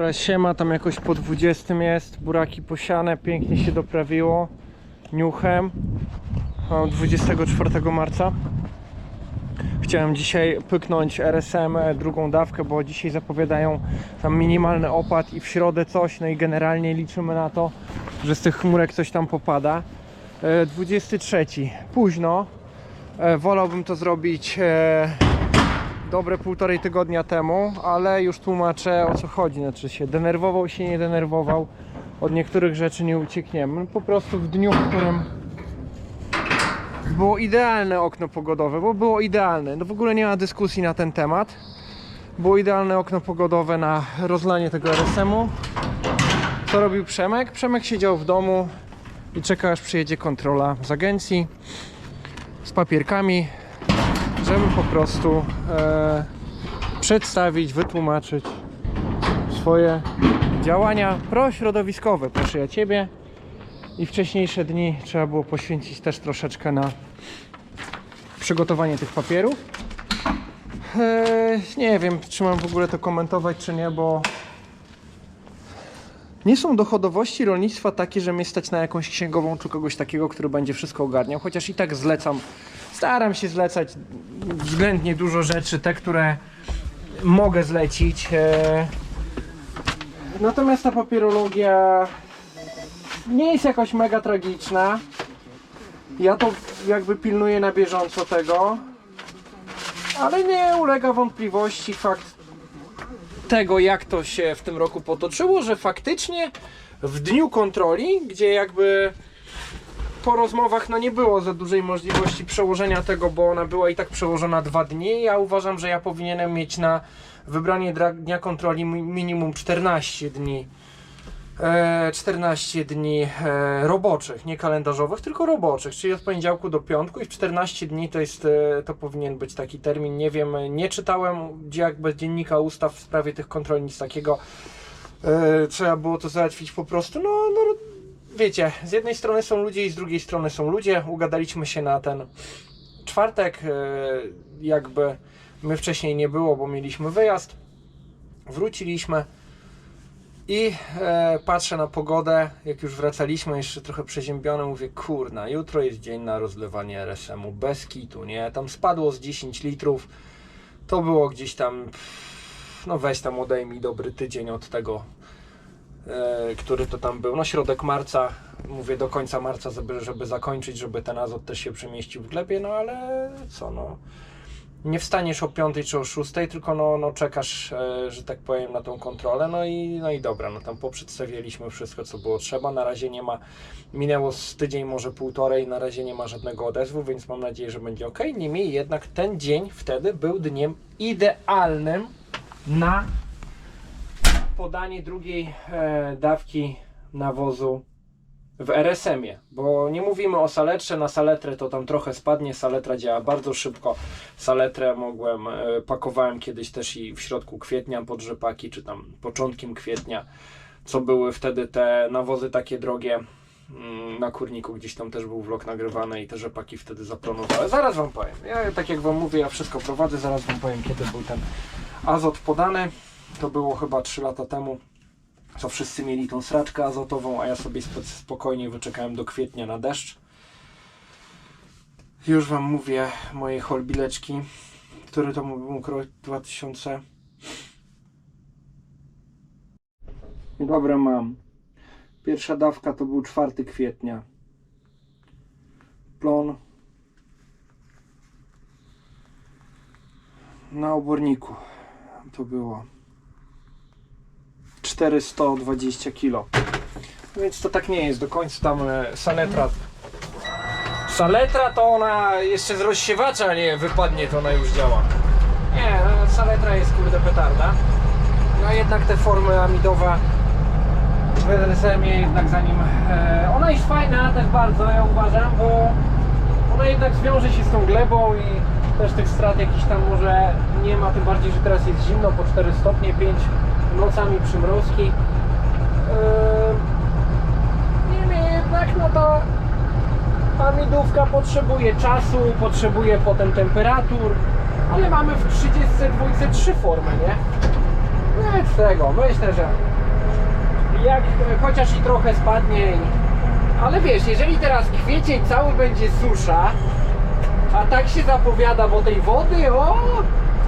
Dobra, siema, tam jakoś po 20 jest, buraki posiane, pięknie się doprawiło, niuchem, o, 24 marca. Chciałem dzisiaj pyknąć RSM e, drugą dawkę, bo dzisiaj zapowiadają tam minimalny opad i w środę coś, no i generalnie liczymy na to, że z tych chmurek coś tam popada. E, 23, późno, E, wolałbym to zrobić e, dobre półtorej tygodnia temu, ale już tłumaczę o co chodzi. Znaczy się denerwował się, nie denerwował. Od niektórych rzeczy nie uciekniemy. Po prostu w dniu, w którym było idealne okno pogodowe, bo było idealne. No w ogóle nie ma dyskusji na ten temat. Było idealne okno pogodowe na rozlanie tego RSM-u. Co robił Przemek? Przemek siedział w domu i czekał aż przyjedzie kontrola z agencji z papierkami, żeby po prostu e, przedstawić, wytłumaczyć swoje działania prośrodowiskowe. Proszę ja Ciebie. I wcześniejsze dni trzeba było poświęcić też troszeczkę na przygotowanie tych papierów. E, nie wiem, czy mam w ogóle to komentować, czy nie, bo nie są dochodowości rolnictwa takie, że mnie stać na jakąś księgową czy kogoś takiego, który będzie wszystko ogarniał, chociaż i tak zlecam, staram się zlecać względnie dużo rzeczy, te, które mogę zlecić. e. Natomiast ta papierologia nie jest jakoś mega tragiczna. Ja to jakby pilnuję na bieżąco tego, ale nie ulega wątpliwości fakt tego, jak to się w tym roku potoczyło, że faktycznie w dniu kontroli, gdzie jakby po rozmowach no nie było za dużej możliwości przełożenia tego, bo ona była i tak przełożona dwa dni. Ja uważam, że ja powinienem mieć na wybranie dnia kontroli mi- minimum 14 dni. E, 14 dni e, roboczych, nie kalendarzowych, tylko roboczych, czyli od poniedziałku do piątku i w 14 dni to jest, e, to powinien być taki termin, nie wiem, nie czytałem jakby dziennika ustaw w sprawie tych kontroli, nic takiego, e, trzeba było to załatwić po prostu, no, no wiecie, z jednej strony są ludzie i z drugiej strony są ludzie, ugadaliśmy się na ten czwartek, e, jakby my wcześniej nie było, bo mieliśmy wyjazd, wróciliśmy, i e, patrzę na pogodę, jak już wracaliśmy, jeszcze trochę przeziębiony, mówię, kurna, jutro jest dzień na rozlewanie RSM-u, bez kitu, nie? Tam spadło z 10 litrów, to było gdzieś tam, no weź tam odejmij dobry tydzień od tego, który to tam był, no środek marca, mówię do końca marca, żeby, żeby zakończyć, żeby ten azot też się przemieścił w glebie, no ale co, no nie wstaniesz o 5 czy o 6, tylko no, no czekasz, e, że tak powiem, na tą kontrolę. No i, no i dobra, no tam poprzedstawialiśmy wszystko, co było trzeba. Na razie nie ma, minęło z tydzień, może półtorej, na razie nie ma żadnego odezwu, więc mam nadzieję, że będzie ok. Niemniej jednak ten dzień wtedy był dniem idealnym na podanie drugiej e, dawki nawozu w RSM-ie, bo nie mówimy o saletrze, na saletrę to tam trochę spadnie, saletra działa bardzo szybko, saletrę mogłem, e, pakowałem kiedyś też i w środku kwietnia pod rzepaki, czy tam początkiem kwietnia, co były wtedy te nawozy takie drogie, Mm, na kurniku gdzieś tam też był vlog nagrywany i te rzepaki wtedy zaplanowały. Zaraz wam powiem. Ja tak jak wam mówię, ja wszystko prowadzę, zaraz wam powiem kiedy był ten azot podany. To było chyba 3 lata temu co wszyscy mieli tą sraczkę azotową, a ja sobie spo- spokojnie wyczekałem do kwietnia na deszcz. Już Wam mówię moje holbileczki, który to mógł rok 2000. Dobra, mam. Pierwsza dawka to był 4 kwietnia. Plon na oborniku to było. 420 kg. Więc to tak nie jest do końca tam e, saletra. Saletra to ona jeszcze z rozsiewacza nie wypadnie, to ona już działa. Nie, no, saletra jest kurde petarda. No jednak te formy amidowe w RSM-ie jednak zanim... E, ona jest fajna też bardzo, ja uważam, bo ona jednak zwiąże się z tą glebą i też tych strat jakichś tam może nie ma, tym bardziej, że teraz jest zimno, po 4 stopnie, 5 nocami przymrozki. Yy, Niemniej jednak, no to amidówka potrzebuje czasu, potrzebuje potem temperatur, ale mamy w 32 trzy formy, nie? Nic z tego, myślę, że jak chociaż i trochę spadnie, ale wiesz, jeżeli teraz kwiecień cały będzie susza, a tak się zapowiada, bo tej wody, o,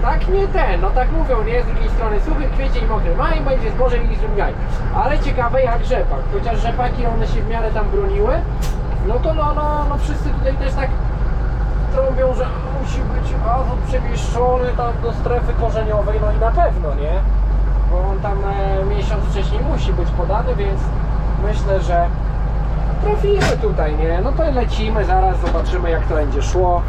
tak nie ten, no tak mówią, nie, z drugiej strony suchy kwiecień, mokry maj, będzie zboże i żmigaj. Ale ciekawe jak rzepak, chociaż rzepaki one się w miarę tam broniły, no to no, no, no wszyscy tutaj też tak trąbią, że musi być azot przemieszczony tam do strefy korzeniowej, no i na pewno, nie? Bo on tam e, miesiąc wcześniej musi być podany, więc myślę, że trafimy tutaj, nie? No to lecimy, zaraz zobaczymy jak to będzie szło.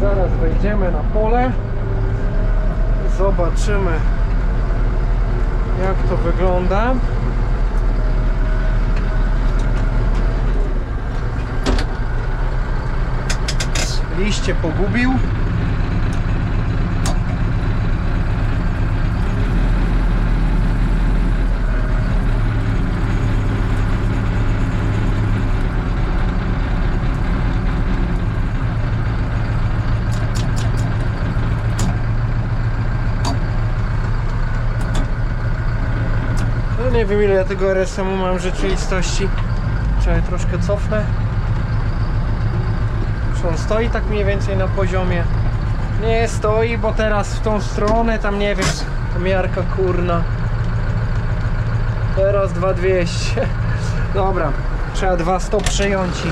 Zaraz wejdziemy na pole. Zobaczymy jak to wygląda. Liście pogubił. Nie wiem ile ja tego RSM-u mam w rzeczywistości. Czekaj, troszkę cofnę. Czy on stoi tak mniej więcej na poziomie? Nie stoi, bo teraz w tą stronę, tam nie wiem, ta miarka kurna. Teraz 2200. Dobra, trzeba 200 przejąć i...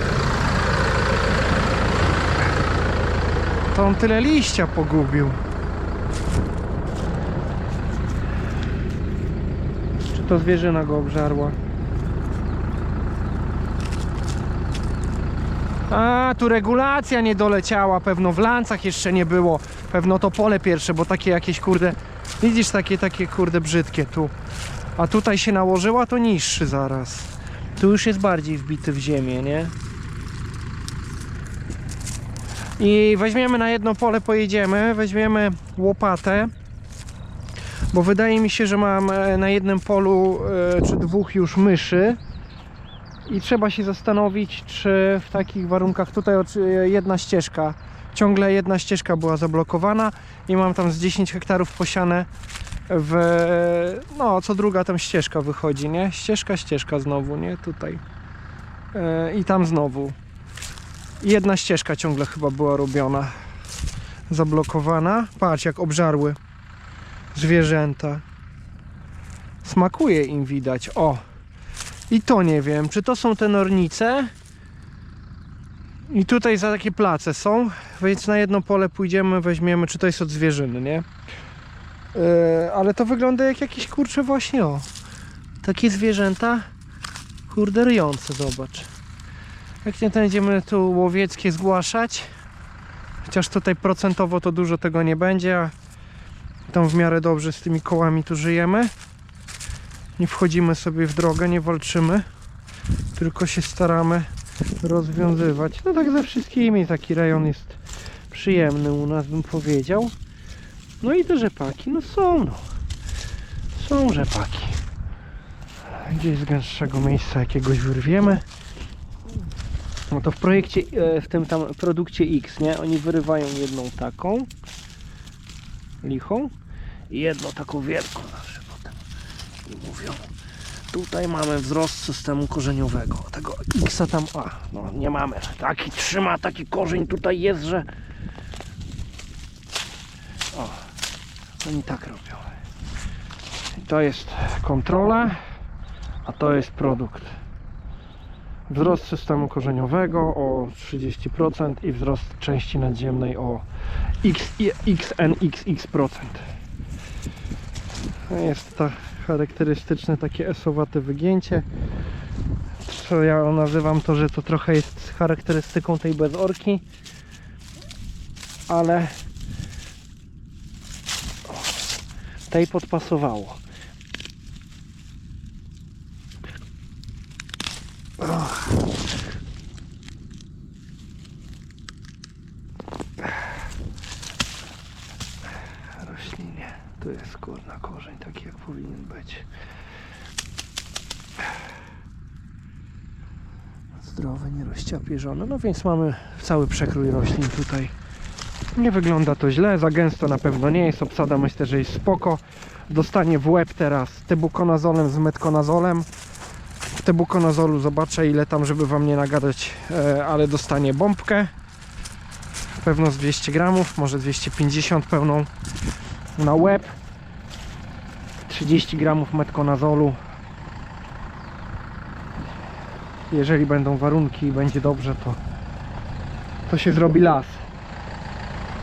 To on tyle liścia pogubił. To zwierzyna go obżarła? A, tu regulacja nie doleciała, pewno w lancach jeszcze nie było. Pewno to pole pierwsze, bo takie jakieś kurde. Widzisz takie, takie kurde brzydkie tu. A tutaj się nałożyła, to niższy zaraz. Tu już jest bardziej wbity w ziemię, nie? I weźmiemy na jedno pole, pojedziemy, weźmiemy łopatę. Bo wydaje mi się, że mam e, na jednym polu e, czy dwóch już myszy. I trzeba się zastanowić, czy w takich warunkach tutaj oczy- jedna ścieżka, ciągle jedna ścieżka była zablokowana i mam tam z 10 hektarów posiane w, no co druga tam ścieżka wychodzi, nie? Ścieżka, ścieżka znowu, nie? Tutaj. E, I tam znowu. Jedna ścieżka ciągle chyba była robiona. Zablokowana. Patrz jak obżarły zwierzęta. Smakuje im widać. O! I to nie wiem, czy to są te nornice. I tutaj za takie place są, więc na jedno pole pójdziemy, weźmiemy, czy to jest od zwierzyny, nie? Yy, ale to wygląda jak jakieś kurcze właśnie, o. Takie zwierzęta, kurde ryjące, zobacz. Jak nie to będziemy tu łowieckie zgłaszać. Chociaż tutaj procentowo to dużo tego nie będzie, tam w miarę dobrze z tymi kołami tu żyjemy. Nie wchodzimy sobie w drogę, nie walczymy, tylko się staramy rozwiązywać. No tak ze wszystkimi taki rejon jest przyjemny u nas, bym powiedział. No i te rzepaki, no są, no. Są rzepaki. Gdzieś z gęstszego miejsca jakiegoś wyrwiemy. No to w projekcie, e, w tym tam produkcie X, nie? Oni wyrywają jedną taką lichą jedną taką wielką zawsze potem i mówią tutaj mamy wzrost systemu korzeniowego tego X tam, a no nie mamy. Taki trzyma, taki korzeń tutaj jest, że o oni tak robią. I to jest kontrola a to jest produkt. Wzrost systemu korzeniowego o 30% i wzrost części nadziemnej o x, XNXX%. No Jest to charakterystyczne takie esowate wygięcie. Co ja nazywam to, że to trochę jest charakterystyką tej bezorki. Ale tej podpasowało. roślinie. Tu jest kurna korzeń taki jak powinien być. Zdrowe, nierozciapierzone. No więc mamy cały przekrój roślin tutaj. Nie wygląda to źle, za gęsto na pewno nie jest. Obsada myślę, że jest spoko. Dostanie w łeb teraz tebukonazolem z metkonazolem. W tebukonazolu zobaczę ile tam, żeby wam nie nagadać, e, ale dostanie bombkę. Pewno z 200 gramów, może 250 pełną na łeb. 30 gramów metkonazolu. Jeżeli będą warunki i będzie dobrze, to, to się zrobi las.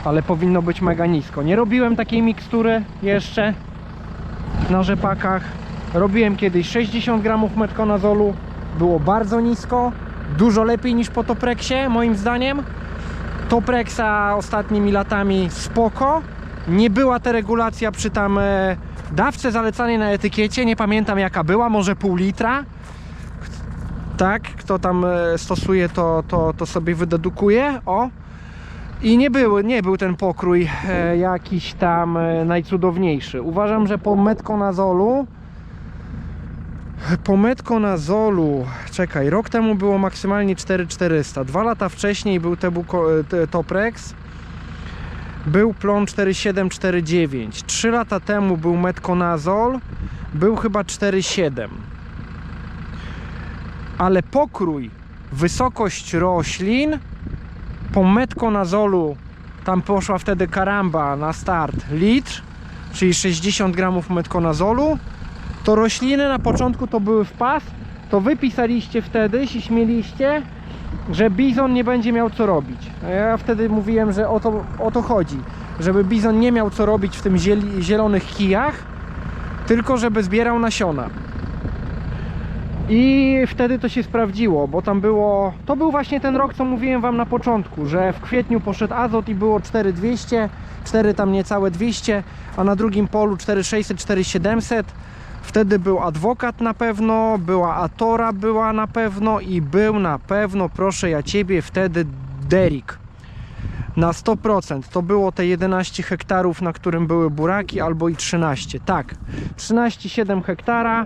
Ale powinno być mega nisko. Nie robiłem takiej mikstury jeszcze na rzepakach. Robiłem kiedyś 60 gramów metkonazolu. Było bardzo nisko. Dużo lepiej niż po Topreksie, moim zdaniem. Toprexa ostatnimi latami spoko. Nie była ta regulacja przy tam e, dawce zalecanej na etykiecie. Nie pamiętam jaka była, może pół litra. Tak, kto tam e, stosuje, to, to, to sobie wydedukuje. O. I nie był, nie był ten pokrój e, jakiś tam e, najcudowniejszy. Uważam, że po metkonazolu po metkonazolu, czekaj, rok temu było maksymalnie 4400. Dwa lata wcześniej był Tebuko, te- Toprex. Był Plon 4749. Trzy lata temu był metkonazol. Był chyba 47. Ale pokrój, wysokość roślin po metkonazolu tam poszła wtedy karamba na start litr, czyli 60 gramów metkonazolu to rośliny na początku to były w pas, to wy pisaliście wtedy, się śmieliście, że bizon nie będzie miał co robić. A ja wtedy mówiłem, że o to, o to chodzi, żeby bizon nie miał co robić w tym ziel- zielonych kijach, tylko żeby zbierał nasiona. I wtedy to się sprawdziło, bo tam było. To był właśnie ten rok, co mówiłem Wam na początku, że w kwietniu poszedł azot i było 4200, 4 tam niecałe 200, a na drugim polu 4600, 4700. Wtedy był adwokat na pewno, była Atora była na pewno i był na pewno, proszę ja Ciebie, wtedy Derik. Na 100% to było te 11 hektarów, na którym były buraki, albo i 13. Tak, 13,7 hektara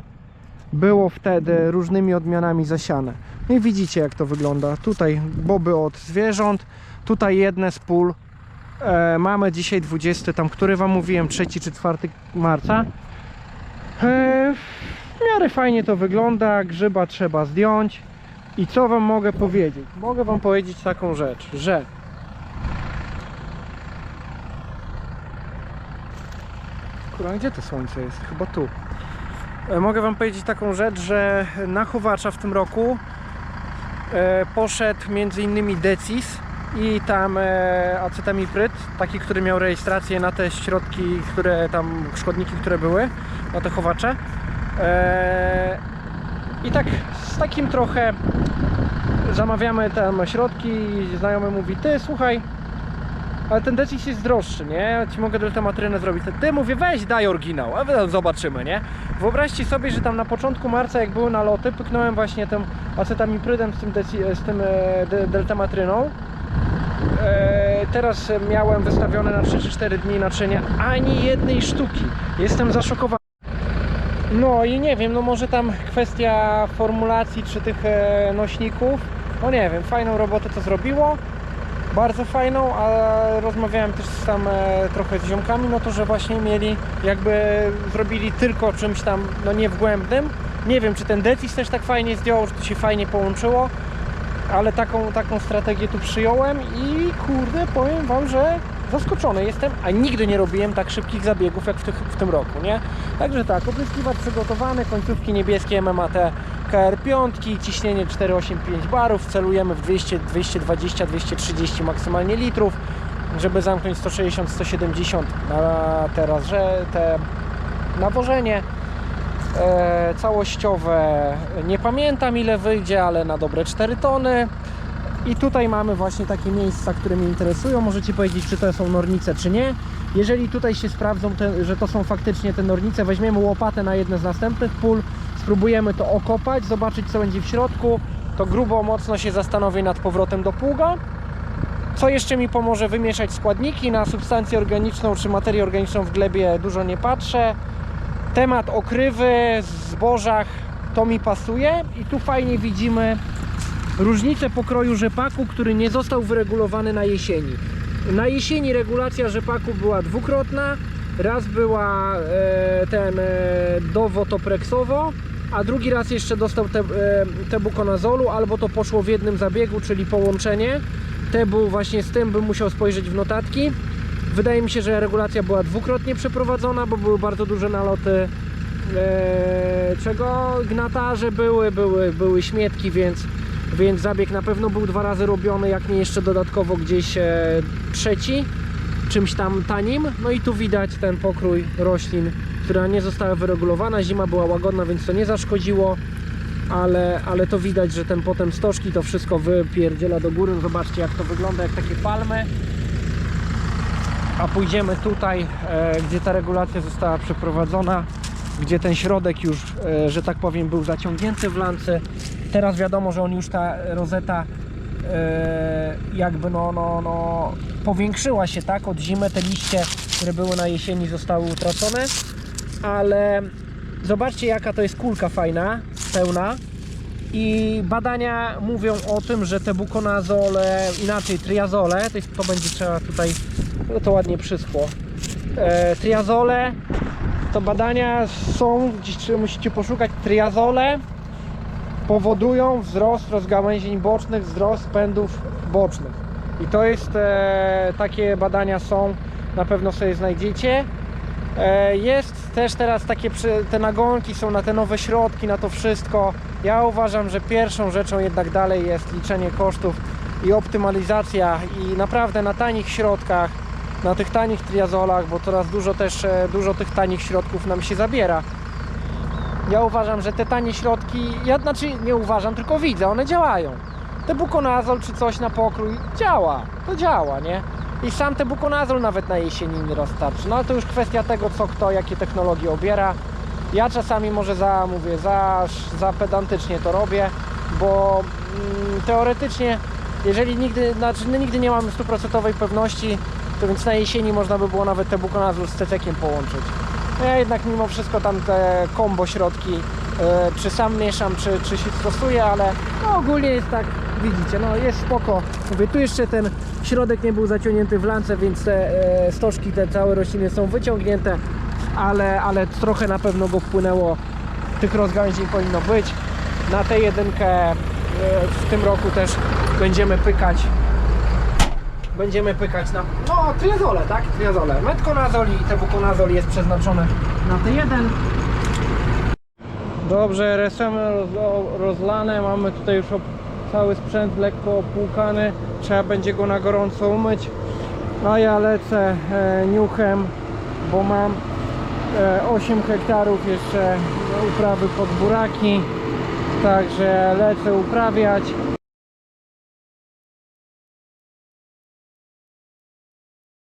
było wtedy różnymi odmianami zasiane. No i widzicie jak to wygląda. Tutaj boby od zwierząt, tutaj jedne z pól. E, mamy dzisiaj 20, tam który Wam mówiłem, 3 czy 4 marca. E, w miarę fajnie to wygląda, grzyba trzeba zdjąć. I co Wam mogę powiedzieć? Mogę Wam powiedzieć taką rzecz, że Kurwa, gdzie to słońce jest? Chyba tu. E, Mogę Wam powiedzieć taką rzecz, że na chowacza w tym roku e, poszedł między innymi Decis i tam e, acetamipryt, taki, który miał rejestrację na te środki, które tam, szkodniki, które były, na te chowacze. E, I tak z takim trochę zamawiamy tam środki i znajomy mówi, ty słuchaj, ale ten decis jest droższy, nie? Ci mogę deltamatrynę zrobić. Ty mówię, weź daj oryginał, a zobaczymy, nie? Wyobraźcie sobie, że tam na początku marca, jak były naloty, pyknąłem właśnie tym acetamiprydem z tym, deci- z tym e, de- deltamatryną. E, teraz miałem wystawione na 3 czy 4 dni naczynia, ani jednej sztuki. Jestem zaszokowany. No i nie wiem, no może tam kwestia formulacji czy tych e, nośników. No nie wiem, fajną robotę to zrobiło bardzo fajną, a rozmawiałem też tam e, trochę z ziomkami, no to że właśnie mieli jakby zrobili tylko czymś tam, no nie wgłębnym. Nie wiem, czy ten Decis też tak fajnie zdjął, czy to się fajnie połączyło, ale taką, taką strategię tu przyjąłem i kurde, powiem Wam, że zaskoczony jestem, a nigdy nie robiłem tak szybkich zabiegów jak w, tych, w tym roku, nie? Także tak, opryskiwacz przygotowany, końcówki niebieskie MMAT KR5, ciśnienie 485 barów, celujemy w 200, 220, 230 maksymalnie litrów, żeby zamknąć 160, 170 na teraz, że te nawożenie całościowe nie pamiętam ile wyjdzie, ale na dobre 4 tony. I tutaj mamy właśnie takie miejsca, które mnie interesują. Możecie powiedzieć, czy to są nornice, czy nie. Jeżeli tutaj się sprawdzą, te, że to są faktycznie te nornice, weźmiemy łopatę na jedne z następnych pól, spróbujemy to okopać, zobaczyć co będzie w środku. To grubo, mocno się zastanowię nad powrotem do pługa. Co jeszcze mi pomoże wymieszać składniki na substancję organiczną czy materię organiczną w glebie dużo nie patrzę. Temat okrywy w zbożach to mi pasuje i tu fajnie widzimy różnicę pokroju rzepaku, który nie został wyregulowany na jesieni. Na jesieni regulacja rzepaku była dwukrotna. Raz była e, ten e, dowotopreksową, a drugi raz jeszcze dostał te, e, tebukonazolu, albo to poszło w jednym zabiegu, czyli połączenie. Tebu właśnie z tym bym musiał spojrzeć w notatki. Wydaje mi się, że regulacja była dwukrotnie przeprowadzona, bo były bardzo duże naloty e, czego gnatarze były, były, były śmietki, więc, więc zabieg na pewno był dwa razy robiony, jak nie jeszcze dodatkowo gdzieś e, trzeci, czymś tam tanim. No i tu widać ten pokrój roślin, która nie została wyregulowana. Zima była łagodna, więc to nie zaszkodziło. Ale, ale to widać, że ten potem stożki to wszystko wypierdziela do góry. Zobaczcie jak to wygląda, jak takie palmy a pójdziemy tutaj, e, gdzie ta regulacja została przeprowadzona, gdzie ten środek już, e, że tak powiem, był zaciągnięty w lance. Teraz wiadomo, że on już ta rozeta e, jakby no, no, no powiększyła się tak od zimy. Te liście, które były na jesieni zostały utracone, ale zobaczcie jaka to jest kulka fajna, pełna. I badania mówią o tym, że te bukonazole, inaczej triazole, to, jest, to będzie trzeba tutaj, no to ładnie przyschło. E, triazole, to badania są, gdzieś musicie poszukać, triazole powodują wzrost rozgałęzień bocznych, wzrost pędów bocznych. I to jest, e, takie badania są, na pewno sobie znajdziecie. E, Jest też teraz takie, te nagonki są na te nowe środki, na to wszystko. Ja uważam, że pierwszą rzeczą jednak dalej jest liczenie kosztów i optymalizacja i naprawdę na tanich środkach, na tych tanich triazolach, bo coraz dużo też, e, dużo tych tanich środków nam się zabiera. Ja uważam, że te tanie środki, ja znaczy nie uważam, tylko widzę, one działają. Te bukonazol czy coś na pokrój działa, to działa, nie? I sam te bukonazol nawet na jesieni nie rozstarczy. No ale to już kwestia tego, co kto, jakie technologie obiera. Ja czasami może za, mówię, za, za pedantycznie to robię, bo mm, teoretycznie, jeżeli nigdy, znaczy no, nigdy nie mamy stuprocentowej pewności, to więc na jesieni można by było nawet te bukonazol z cetekiem połączyć. No ja jednak mimo wszystko tam te kombo środki, e, czy sam mieszam, czy, czy się stosuję, ale no ogólnie jest tak, widzicie, no jest spoko. Mówię, tu jeszcze ten środek nie był zaciągnięty w lance, więc te e, stożki, te całe rośliny są wyciągnięte, ale, ale trochę na pewno go wpłynęło, tych rozgałęzień powinno być. Na tę jedynkę e, w tym roku też będziemy pykać będziemy pykać na... No, triazole, tak? Triazole. Metkonazol i tebukonazol jest przeznaczone na T1. Dobrze, RSM roz- rozlane, mamy tutaj już cały sprzęt lekko opłukany, trzeba będzie go na gorąco umyć. A ja lecę e, niuchem, bo mam e, 8 hektarów jeszcze uprawy pod buraki, także lecę uprawiać.